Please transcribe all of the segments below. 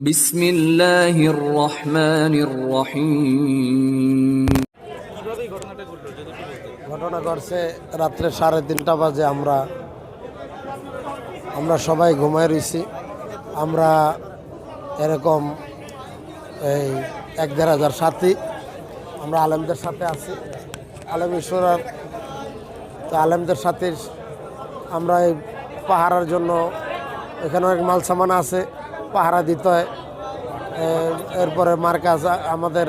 বিসমিল্লাহির ঘটনা ঘটছে রাত্রে সাড়ে তিনটা বাজে আমরা আমরা সবাই ঘুমায় রয়েছি আমরা এরকম এই এক দেড় হাজার সাথী আমরা আলেমদের সাথে আছি। আলেম ঈশ্বরার তো আলেমদের সাথে আমরা এই পাহাড়ের জন্য এখানে অনেক মাল সামান আছে। পাহারা দিতে হয়। এরপরে মার্কাজ আমাদের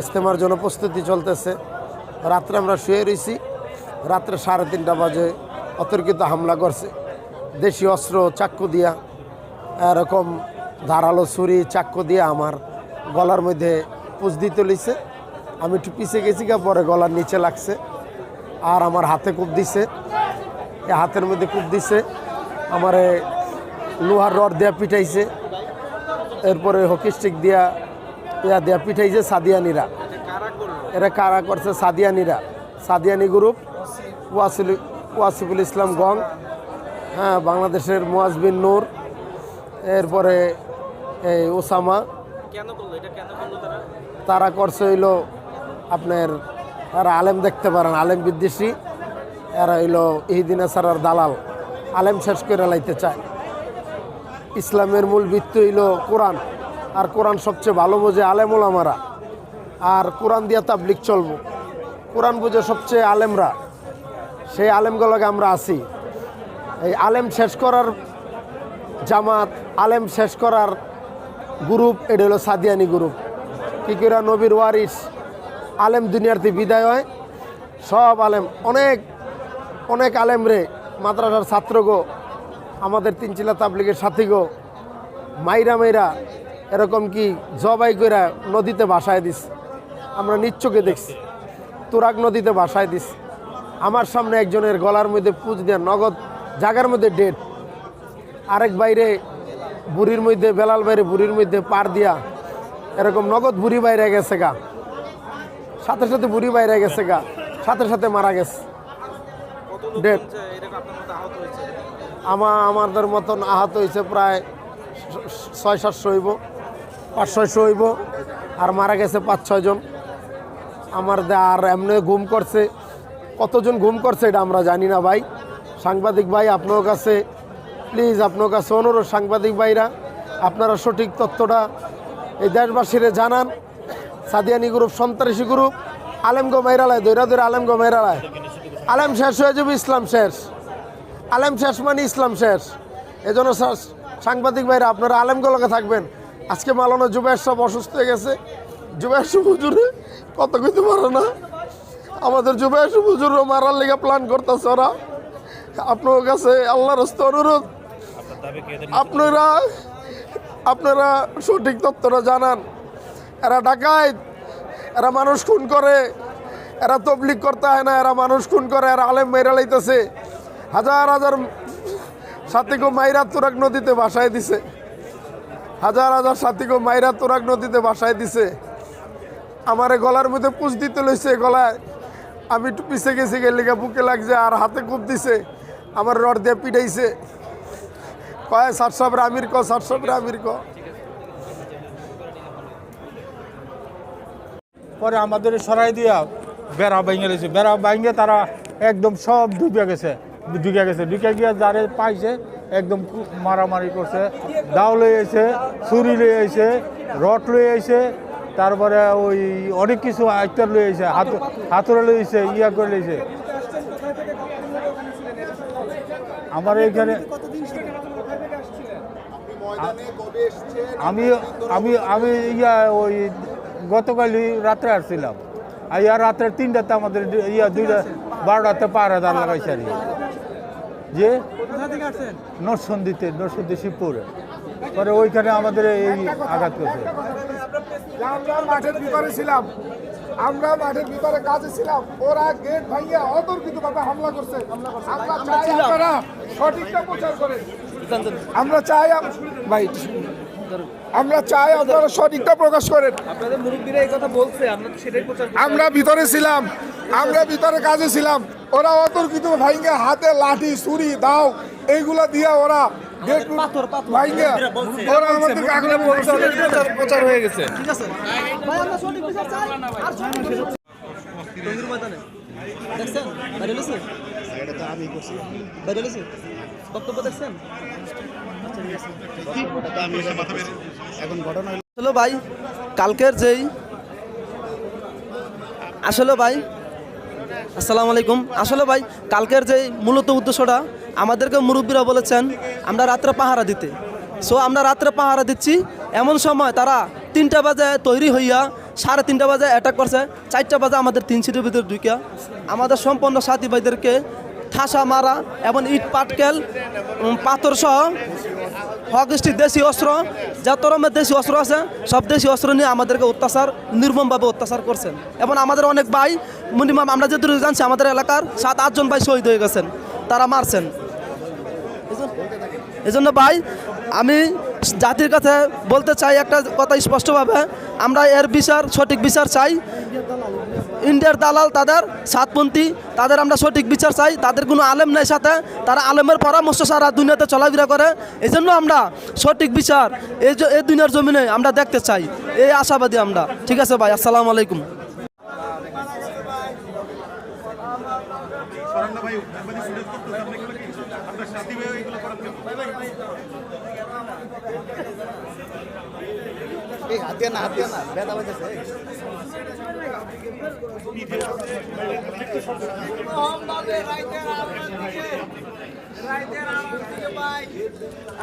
ইস্তেমার জন্য প্রস্তুতি চলতেছে। রাত্রে আমরা শুয়ে রয়েছি রাত্রে সাড়ে তিনটা বাজে অতর্কিত হামলা করছে। দেশি অস্ত্র, চাক্কু দিয়া, এরকম ধারালো ছুরি, চাক্কু দিয়ে আমার গলার মধ্যে পুষ দিতে লিছে আমি একটু পিছিয়ে গেছি গা, পরে গলার নিচে লাগছে। আর আমার হাতে কূপ দিছে। হাতের মধ্যে কূপ দিছে। আমারে লোহার রড দেয়া পিঠাইছে এরপরে হকি স্টিক দিয়া ইয়া দেয়া পিঠাইছে সাদিয়ানিরা। এরা কারা করছে? সাদিয়ানিরা। সাদিয়ানি গ্রুপ ওয়াসিল ওয়াসিফুল ইসলাম গং হ্যাঁ বাংলাদেশের মুয়াজবিন নূর এরপরে এই ওসামা। তারা? করছে হইল আপনার এরা আলেম দেখতে পারেন আলেম বিদ্বেষী। এরা হইল ইহিদিনা সারার দালাল। আলেম শেষ করে লাইতে চায়। ইসলামের মূল ভিত্তি হইল কোরআন। আর কোরআন সবচেয়ে ভালো বোঝে আলেম ওলামারা আর কোরআন দিয়া তাবলিক চলবো। কোরআন বুঝে সবচেয়ে আলেমরা। সেই আলেমগুলোকে আমরা আছি। এই আলেম শেষ করার জামাত, আলেম শেষ করার গ্রুপ, এটা হলো সাদিয়ানি গ্রুপ। কি করে নবীর ওয়ারিস। আলেম দুনিয়াতে বিদায় হয়। সব আলেম, অনেক অনেক আলেম রে, মাদ্রাসার ছাত্র গো আমাদের তিনচিলা তাবলিগের সাথী গো মাইরা মাইরা এরকম কি জবাই কইরা নদীতে ভাসায় দিস। আমরা নিচ্চকে দেখছি। তুরাগ নদীতে ভাসায় দিস। আমার সামনে একজনের গলার মধ্যে পুজ দেওয়া নগদ জাগার মধ্যে ডেট। আরেক বাইরে বুড়ির মধ্যে বেলাল বাইরে বুড়ির মধ্যে পার দিয়া এরকম নগদ বুড়ি বাইরে গেছে গা। সাথে সাথে বুড়ি বাইরে গেছে গা। সাথে সাথে মারা গেছে। কত লোক Dead. হচ্ছে এরকম আপনার মতো আহত হয়েছে আমা, আমাদের মতন আহত হয়েছে প্রায় ছয়, সাতশো হইব পাঁচ ছয়শো হইব, আর মারা গেছে পাঁচ ছয়জন আমার আর এমনি ঘুম করছে। কতজন ঘুম করছে এটা আমরা জানি না ভাই। সাংবাদিক ভাই আপনার কাছে, প্লিজ আপনার কাছে অনুরোধ সাংবাদিক ভাইরা, আপনারা সঠিক তথ্যটা এই দেশবাসীরে জানান। সাদিয়ানি গ্রুপ সন্ত্রাসী গ্রুপ আলেমগো মাইরালায়, দৈরা দৈরা আলেমগো মাইরালায়। আলেম শেষ হয়ে যাবে, ইসলাম শেষ। আলেম শেষ মানে ইসলাম শেষ। এজন্য সাংবাদিক ভাইরা, আপনারা আলেমগুলোকে থাকবেন। আজকে মালানো জুবাইর সব অসুস্থ হয়ে গেছে। জুবাইর হুজুরে কত কইতে পারে না। আমাদের জুবাইর হুজুরও মারার লেগে প্ল্যান করতেছে ওরা। আপনার কাছে আল্লাহর অনুরোধ। আপনারা আপনারা সঠিক তথ্যটা জানান। এরা ডাকায় এরা মানুষ খুন করে। এরা তবলিক করতে হয় না, এরা মানুষ খুন করে, এরা আলেম মেরা লাইতেছে। হাজার হাজার সাথীকে মাইরা তুরাক নদীতে ভাসায় দিছে। হাজার হাজার সাথীকে মাইরা তুরাক নদীতে ভাসায় দিছে। আমারে গলার মধ্যে পুষ দিতে লইছে গলায়। আমি একটু পিছে গেছি, গেলে বুকে লাগছে আর হাতে কূপ দিছে। আমার রড দিয়ে পিটাইছে। কয় ষাট সাবরে আমির ক ষাট সাবরে আমির ক। পরে আমাদের সরাই দিয়া বেড়া ভেঙে গেছে বেড়া ভেঙে তারা একদম সব ডুবে গেছে। ঢুকে গেছে। ঢুকে গিয়ে যারে পাইছে, একদম মারামারি করছে। দাও লয়ে এসে ছুরি লয়ে এসে রড লয়ে এসে তারপরে ওই অনেক কিছু আইটার লয়ে এসে হাত হাতুড়ে লয়ে এসে ইয়া করে লইছে আমার এইখানে আমি আমি আমি ইয়া ওই গতকালই রাত্রে আসছিলাম। আর ইয়া রাত্রে তিনটাতে আমাদের ইয়া দুইটা বারোটাতে পার হাজার লাগাইছে আর যে নরসন্দিতে নরসন্দি শিবপুরে। পরে ওইখানে আমাদের এই আঘাত করছে। আমরা মাঠের ভিতরে ছিলাম আমরা মাঠের ভিতরে কাজে ছিলাম ওরা গেট ভাঙিয়ে অতর্কিত ভাবে হামলা করছে। আমরা চাই আপনারা সঠিকটা প্রচার করেন। আমরা চাই ভাই আমরা চাই আপনারা সঠিকটা প্রকাশ করেন। আপনাদের মুরব্বীরা এই কথা বলছে আমরা সেটাই প্রচার আমরা ভিতরে ছিলাম আমরা ভিতরে কাজে ছিলাম। ওরা অতর্কিত ভাইঙ্গে হাতে লাঠি ছুরি দাও এইগুলা দিয়ে ওরা প্রচার হয়ে গেছে। টঙ্গির ময়দানে। দেখছেন? বাইরে বাইরে বক্তব্য দেখছেন? হ্যালো ভাই, কালকের যেই, আসলে ভাই, আসসালামু আলাইকুম। আসলে ভাই, কালকের যে মূলত উদ্দেশ্যটা, আমাদেরকে মুরব্বীরা বলেছেন, আমরা রাত্রে পাহারা দিতে। সো আমরা রাত্রে পাহারা দিচ্ছি। এমন সময় তারা তিনটা বাজে তৈরি হইয়া সাড়ে তিনটা বাজে অ্যাটাক করছে। চারটা বাজে আমাদের তিন সিটের ভিতরে ঢুকিয়া। আমাদের সম্পন্ন সাথী ভাইদেরকে ঠাসা মারা এবং ইট পাটকেল উম, পাথর সহ হকস্টি দেশি অস্ত্র যত রকমের দেশি অস্ত্র আছে সব দেশি অস্ত্র নিয়ে আমাদেরকে অত্যাচার নির্মমভাবে অত্যাচার করছেন। এবং আমাদের অনেক ভাই মিনিমাম আমরা যেটুকু জানছি আমাদের এলাকার সাত আটজন ভাই শহীদ হয়ে গেছেন তারা মারছেন। এজন্য ভাই আমি জাতির কাছে বলতে চাই একটা কথা স্পষ্টভাবে আমরা এর বিচার সঠিক বিচার চাই। ইন্ডিয়ার দালাল, তাদের সাতপন্থী, তাদের আমরা সঠিক বিচার চাই, তাদের কোনো আলেম নেই সাথে, তারা আলেমের পরামর্শ সারা দুনিয়াতে চলাফেরা করে। এই জন্য আমরা সঠিক বিচার এই এই দুনিয়ার জমিনে আমরা দেখতে চাই, এই আশাবাদী আমরা। ঠিক আছে ভাই, আসসালামু আলাইকুম।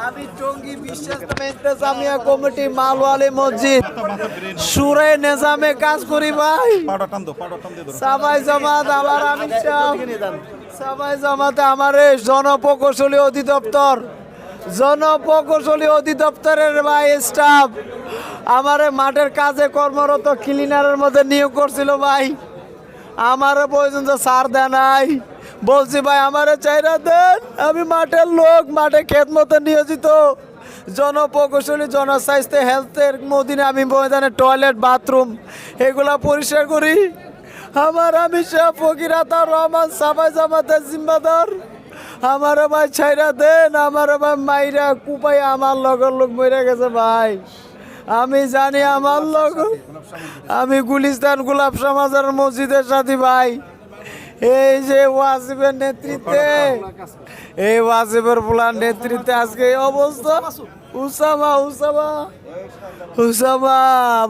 আমি টঙ্গী বিশ্বাস জামিয়া কমিটি মালওয়ালি মসজিদ। সুরে নেজামে কাজ করি ভাই। সাবাই জামাত আলার আমি সাবাই জামাতে আমার এই জনপ্রকৌশলী অধিদপ্তর। জনপ্রকৌশলী অধিদপ্তরের ভাই স্টাফ, আমার মাঠের কাজে কর্মরত ক্লিনারের মধ্যে নিয়োগ করছিল ভাই। আমার আমারও তো সার দেয় নাই। বলছি, ভাই, আমারে চাইরা দেন। আমি মাঠের লোক, মাঠে ক্ষেত মতো নিয়োজিত। জনপ্রকৌশলী জনস্বাস্থ্য হেলথের মদিনে, আমি ময়দানে টয়লেট বাথরুম এগুলা পরিষ্কার করি। আমার আমি শাহ ফকিরাতা রহমান সাবাই জামাতের জিম্মাদার। আমার ভাই ছাইরা দেন, আমার ভাই মাইরা কুপাই আমার লগর লোক মরে গেছে ভাই। আমি জানি আমার লোক আমি গুলিস্তান গোলাপ সমাজের মসজিদের সাথী ভাই। এই যে ওয়াসিফের নেতৃত্বে, এই ওয়াসিফের পোলার নেতৃত্বে আজকে এই অবস্থা। উসামা উসামা উসামা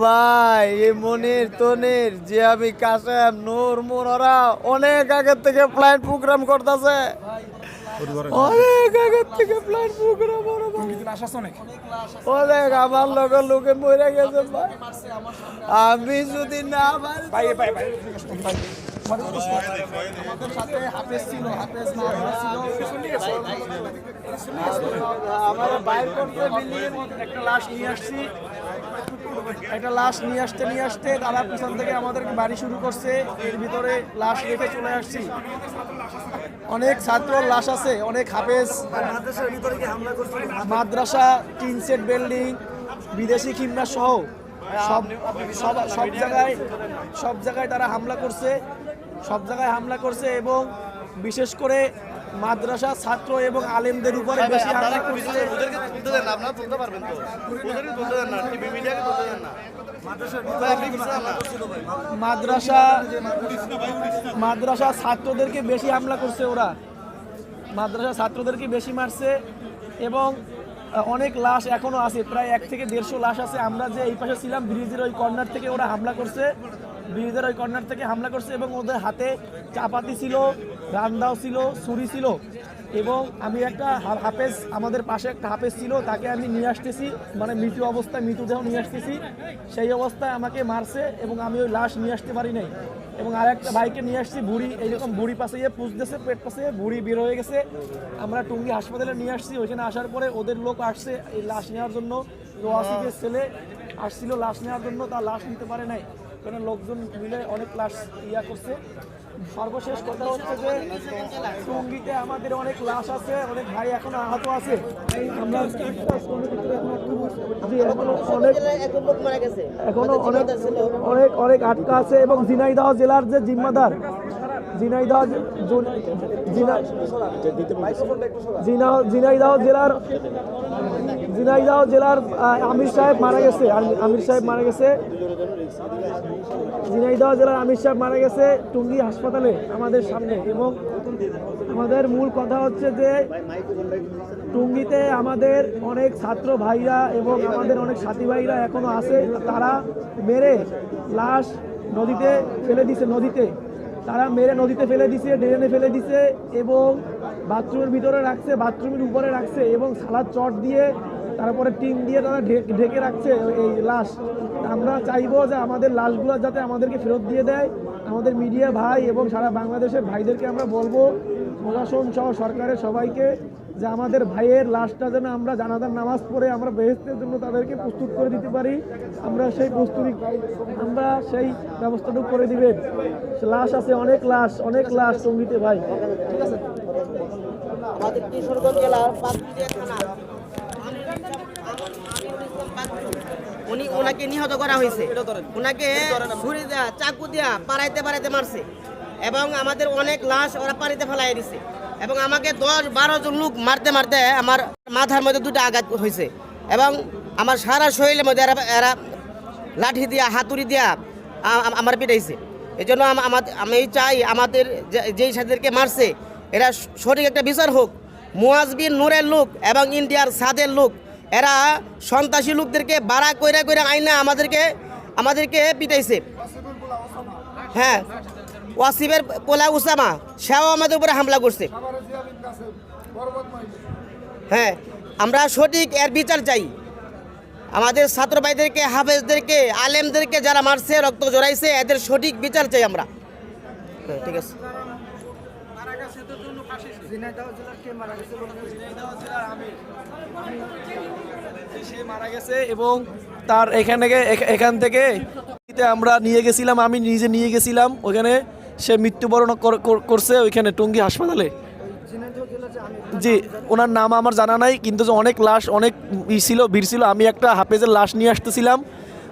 ভাই, এই মনির তনির, যে আমি কাশেম, নূর মুর অনেক আগের থেকে ফ্লাইট প্রোগ্রাম করতেছে। অনেক আগের থেকে অনেক আমার লগের লোকে মরে গেছে ভাই। আমি যদি না পারি আমার বাইর করতে বিল্ডিংয়ের একটা লাশ নিয়ে আসছি। একটা লাশ নিয়ে আসতে নিয়ে আসতে তারা পিছন থেকে আমাদেরকে বাড়ি শুরু করছে। এর ভিতরে লাশ রেখে চলে আসছি। অনেক ছাত্র লাশ আছে অনেক হাফেজ। মাদ্রাসা টিন সেট বিল্ডিং বিদেশি কিমনা সহ সব সব সব জায়গায় সব জায়গায় তারা হামলা করছে সব জায়গায় হামলা করছে এবং বিশেষ করে মাদ্রাসা ছাত্র এবং আলেমদের উপরে বেশি হামলা করছে। মাদ্রাসা মাদ্রাসা ছাত্রদেরকে বেশি হামলা করছে ওরা। মাদ্রাসা ছাত্রদেরকে বেশি মারছে এবং অনেক লাশ এখনও আছে, প্রায় এক থেকে দেড়শো লাশ আছে। আমরা যে এই পাশে ছিলাম, ব্রিজের ওই কর্নার থেকে ওরা হামলা করছে। ব্রিজের ওই কর্নার থেকে হামলা করছে এবং ওদের হাতে চাপাতি ছিল, রান্দাও ছিল, ছুরি ছিল। এবং আমি একটা হাফেজ, আমাদের পাশে একটা হাফেজ ছিল, তাকে আমি নিয়ে আসতেছি। মানে মৃত্যু অবস্থায় মৃতদেহ নিয়ে আসতেছি। সেই অবস্থায় আমাকে মারছে এবং আমি ওই লাশ নিয়ে আসতে পারি নাই। এবং আর একটা বাইকে নিয়ে আসছি, বুড়ি, এইরকম বুড়ি পাশে গিয়ে পুষতেছে, পেট পাশে বুড়ি বের হয়ে গেছে। আমরা টুঙ্গি হাসপাতালে নিয়ে আসছি, ওইখানে আসার পরে ওদের লোক আসছে এই লাশ নেওয়ার জন্য। ওয়াসিফের ছেলে আসছিল লাশ নেওয়ার জন্য, তার লাশ নিতে পারে নাই। কারণ লোকজন মিলে অনেক লাশ ইয়া করছে। সর্বশেষ কথা হচ্ছে যে টুঙ্গিতে আমাদের অনেক লাশ আছে, অনেক ভাই এখন আহত আছে। এখনও অনেক অনেক অনেক আটকা আছে এবং ঝিনাইদহ জেলার যে জিম্মাদার ঝিনাইদহ ঝিনাইদহ জেলার ঝিনাইদহ জেলার আমির সাহেব মারা গেছে। আমির সাহেব মারা গেছে। ঝিনাইদহ জেলার আমির সাহেব মারা গেছে টুঙ্গি হাসপাতালে আমাদের সামনে। এবং আমাদের মূল কথা হচ্ছে যে, টুঙ্গিতে আমাদের অনেক ছাত্র ভাইরা এবং আমাদের অনেক সাথী ভাইরা এখনও আছে। তারা মেরে লাশ নদীতে ফেলে দিছে নদীতে। তারা মেরে নদীতে ফেলে দিছে, ড্রেনে ফেলে দিছে এবং বাথরুমের ভিতরে রাখছে, বাথরুমের উপরে রাখছে এবং সালাদ চট দিয়ে তারপরে টিন দিয়ে তারা ঢেকে রাখছে এই লাশ। আমরা চাইব যে আমাদের লাশগুলো যাতে আমাদেরকে ফেরত দিয়ে দেয়। আমাদের মিডিয়া ভাই এবং সারা বাংলাদেশের ভাইদেরকে আমরা বলব, প্রশাসন সহ সরকারের সবাইকে যে আমাদের ভাইয়ের লাশটা যেন আমরা জানাজার নামাজ পড়ে আমরা বেহেস্তের জন্য তাদেরকে প্রস্তুত করে দিতে পারি, আমরা সেই প্রস্তুতি, আমরা সেই ব্যবস্থাটুকু করে দিবেন। লাশ আছে, অনেক লাশ অনেক লাশ সঙ্গীতে ভাই। উনি ওনাকে নিহত করা হয়েছে। ওনাকে ছুরি দেয়া, চাকু দেয়া পাড়াইতে পাড়াইতে মারছে। এবং আমাদের অনেক লাশ ওরা পানিতে ফেলাই দিছে। এবং আমাকে দশ বারো জন লোক মারতে মারতে আমার মাথার মধ্যে দুটো আঘাত হয়েছে এবং আমার সারা শরীরের মধ্যে এরা এরা লাঠি দিয়া, হাতুড়ি দিয়া আমার পিটাইছে। এই জন্য আম- চাই আমাদের যেই সাথীদেরকে মারছে, এরা সঠিক একটা বিচার হোক। মুয়াজবিন নূরের লোক এবং ইন্ডিয়ার সাদের লোক, এরা সন্ত্রাসী লোকদেরকে বাড়া কইরা কইরা আইনা আমাদেরকে আমাদেরকে পিটাইছে। হ্যাঁ। ওয়াসিবের পোলা উসামা সেও আমাদের উপরে হামলা করছে। হ্যাঁ আমরা সঠিক এর বিচার চাই। আমাদের ছাত্র ভাইদেরকে হাফেজদেরকে আলেমদেরকে যারা মারছে রক্ত জড়াইছে এদের সঠিক বিচার চাই আমরা। হ্যাঁ, ঠিক আছে। এবং তার এখানে এখান থেকে আমরা নিয়ে গেছিলাম আমি নিজে নিয়ে গেছিলাম ওখানে সে মৃত্যুবরণ কর- কর- করছে ওইখানে টুঙ্গি হাসপাতালে। জি, ওনার নাম আমার জানা নাই, কিন্তু যে অনেক লাশ, অনেক ই ছিল, ভিড় ছিল। আমি একটা হাফেজের লাশ নিয়ে আসতেছিলাম।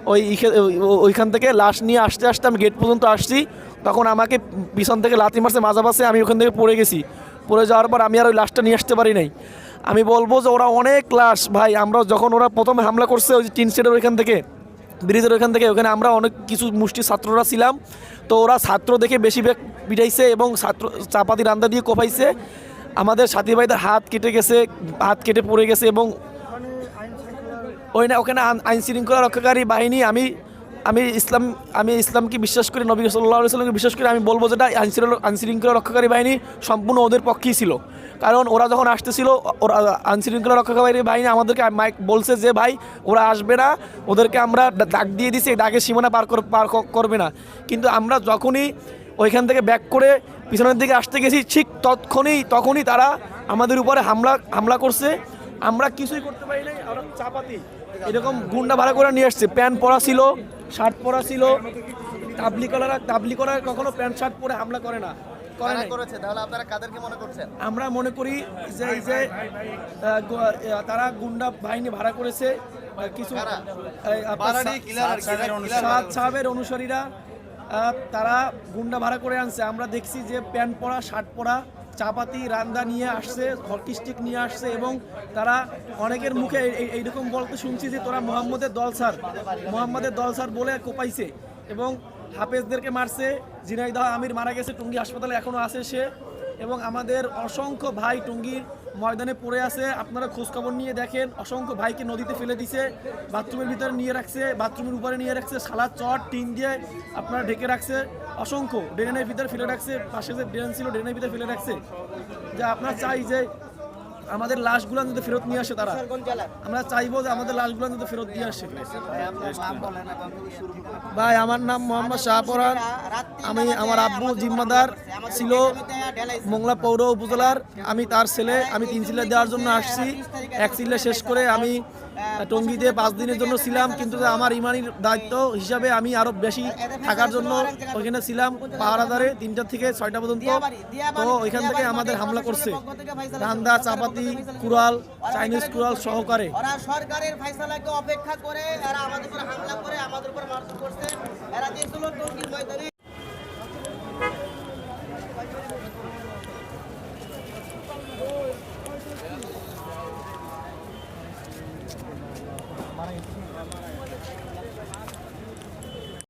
ওই ইখে- ওই- ওইখান থেকে লাশ নিয়ে আসতে আসতে আমি গেট পর্যন্ত আসছি। তখন আমাকে পিছন থেকে লাথি মারছে মাজা পাশে আমি ওখান থেকে পড়ে গেছি। পড়ে যাওয়ার পর আমি আর ওই লাশটা নিয়ে আসতে পারি নাই। আমি বলব যে ওরা অনেক লাশ, ভাই। আমরা যখন ওরা প্রথমে হামলা করছে ওই টিন সেটের ওইখান থেকে ব্রিজের ওখান থেকে, ওখানে আমরা অনেক কিছু মুষ্টি ছাত্ররা ছিলাম। তো ওরা ছাত্র দেখে বেশি বেগ পিটাইছে এবং ছাত্র, চাপাতি রান্দা দিয়ে কোপাইছে। আমাদের সাথী ভাইদের হাত কেটে গেছে, হাত কেটে পড়ে গেছে এবং ওই না, ওখানে আইন- শৃঙ্খলা রক্ষাকারী বাহিনী আমি আমি ইসলাম, আমি ইসলামকে বিশ্বাস করি, নবী সাল্লাহ সাল্লামকে বিশ্বাস করি, আমি বলব যেটা আইন শৃঙ্খলা আইন রক্ষাকারী বাহিনী সম্পূর্ণ ওদের পক্ষেই ছিল। কারণ ওরা যখন আসতেছিল, ওরা আইন শৃঙ্খলা রক্ষাকারী বাহিনী আমাদেরকে মাইক বলছে যে, ভাই, ওরা আসবে না, ওদেরকে আমরা ডাক দিয়ে দিছি ডাকের সীমানা পার পার করবে না। কিন্তু আমরা যখনই ওইখান থেকে ব্যাক করে পিছনের দিকে আসতে গেছি, ঠিক তৎক্ষণই, তখনই তারা আমাদের উপরে হামলা হামলা করছে। আমরা কিছুই করতে পারি নাই আমরা চাপাতি। এরকম গুন্ডা ভাড়া করে নিয়ে আসছে। প্যান্ট পরা ছিল শার্ট পরা ছিল। তাবলি কলার তাবলি কলার কখনো প্যান্ট শার্ট পরে হামলা করে না। করে করেছে তাহলে আপনারা কাদেরকে মনে করছেন? আমরা মনে করি যে এই যে তারা গুন্ডা বাহিনী ভাড়া করেছে কিছু সাহেবের অনুসারীরা তারা গুন্ডা ভাড়া করে আনছে। আমরা দেখছি যে প্যান্ট পরা শার্ট পরা চাপাতি, রান্দা নিয়ে আসছে, হকি স্টিক নিয়ে আসছে এবং তারা অনেকের মুখে এই- এই- এইরকম বলতে শুনছি যে তোরা মোহাম্মদের দল স্যার। মোহাম্মদের দল বলে কোপাইছে এবং হাফেজদেরকে মারছে। জিনাইদা আমির মারা গেছে, টুঙ্গি হাসপাতালে এখনও আসে সে এবং আমাদের অসংখ্য ভাই টুঙ্গির ময়দানে পড়ে আছে। আপনারা খোঁজখবর নিয়ে দেখেন, অসংখ্য ভাইকে নদীতে ফেলে দিছে, বাথরুমের ভিতরে নিয়ে রাখছে, বাথরুমের উপরে নিয়ে রাখছে সালা চট, টিন দিয়ে আপনারা ঢেকে রাখছে, অসংখ্য ড্রেনের ভিতরে ফেলে রাখছে, পাশে যে ড্রেন ছিল, ড্রেনের ভিতরে ফেলে রাখছে। যে আপনারা চাই যে আমাদের লাশগুলো যদি ফেরত নিয়ে আসে তারা আমরা চাইব যে আমাদের লাশগুলো যদি ফেরত দিয়ে আসে। ভাই আমার নাম মোহাম্মদ শাহপরান আমি আমার আব্বু জিম্মাদার ছিল মোংলা পৌর উপজেলার। আমি তার ছেলে আমি তিন চিল্লা দেওয়ার জন্য আসছি। এক চিল্লা শেষ করে আমি টঙ্গিতে পাঁচ দিনের জন্য ছিলাম, কিন্তু আমার ইমানির দায়িত্ব হিসাবে আমি আরও বেশি থাকার জন্য ওইখানে ছিলাম পাহারাদারে তিনটা থেকে ছয়টা পর্যন্ত। তো ওইখান থেকে আমাদের হামলা করছে। রান্দা চাপাতি, কুড়াল, চাইনিজ কুড়াল সহকারে। সরকারের অপেক্ষা করে আমাদের উপর হামলা করে, আমাদের উপর মারধর করছে। এরা টঙ্গীর ময়দানে।